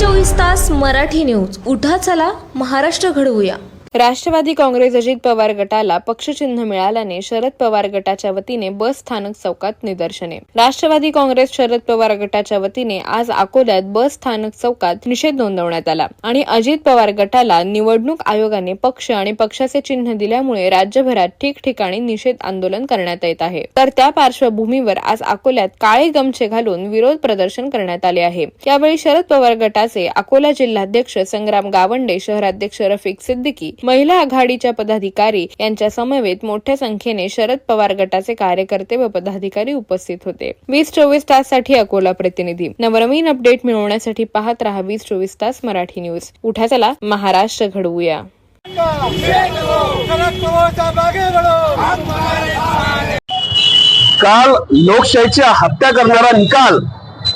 चोवीस तास मराठी न्यूज. उठा चला महाराष्ट्र घडवूया. राष्ट्रवादी काँग्रेस अजित पवार गटाला पक्षचिन्ह मिळाल्याने शरद पवार गटाच्या वतीने बस स्थानक चौकात निदर्शने. राष्ट्रवादी काँग्रेस शरद पवार गटाच्या वतीने आज अकोल्यात बस स्थानक चौकात निषेध नोंदवण्यात आला. आणि अजित पवार गटाला निवडणूक आयोगाने पक्ष आणि पक्षाचे चिन्ह दिल्यामुळे राज्यभरात ठिकठिकाणी निषेध आंदोलन करण्यात येत आहे. तर त्या पार्श्वभूमीवर आज अकोल्यात काळे गमछे घालून विरोध प्रदर्शन करण्यात आले आहे. यावेळी शरद पवार गटाचे अकोला जिल्हाध्यक्ष संग्राम गावंडे शहराध्यक्ष रफिक सिद्दीकी महिला आघाडीच्या पदाधिकारी यांच्या समवेत मोठ्या संख्येने शरद पवार गटाचे कार्यकर्ते व पदाधिकारी उपस्थित होते. वीस चोवीस ताससाठी अकोला प्रतिनिधी. नवनवीन अपडेट मिळवण्यासाठी पाहत राहा वीस चोवीस तास मराठी न्यूज. उठा चला महाराष्ट्र घडवूया. काल लोकशाहीची हत्या करणारा निकाल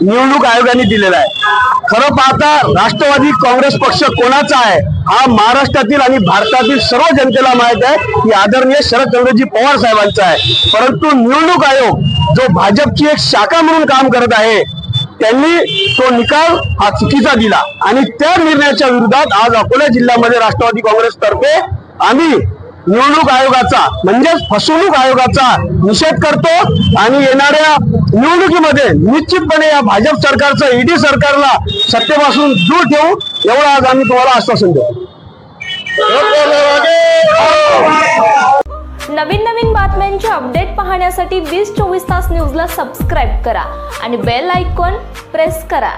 निवडणूक आयोगाने दिलेला आहे. खरं पाहता राष्ट्रवादी काँग्रेस पक्ष कोणाचा आहे हा महाराष्ट्रातील आणि भारतातील सर्व जनतेला माहीत आहे की आदरणीय शरद चंद्रजी पवार साहेबांचा आहे. परंतु निवडणूक आयोग जो भाजपची एक शाखा म्हणून काम करत आहे त्यांनी तो निकाल हा चुकीचा दिला. आणि त्या निर्णयाच्या विरोधात आज अकोला जिल्ह्यामध्ये राष्ट्रवादी काँग्रेसतर्फे आम्ही निवडणूक आयोगाचा म्हणजेच फसवणूक आयोगाचा निषेध करतो आणि येणाऱ्या निवडणुकीमध्ये निश्चितपणे या भाजप सरकारचं ईडी सरकारला सत्तेपासून दूर ठेवू एवढं आज आम्ही तुम्हाला आश्वासन देतो. नवीन नवीन बातम्यांचे अपडेट पाहण्यासाठी वीस चोवीस तास न्यूजला सबस्क्राईब करा आणि बेल आयकॉन प्रेस करा.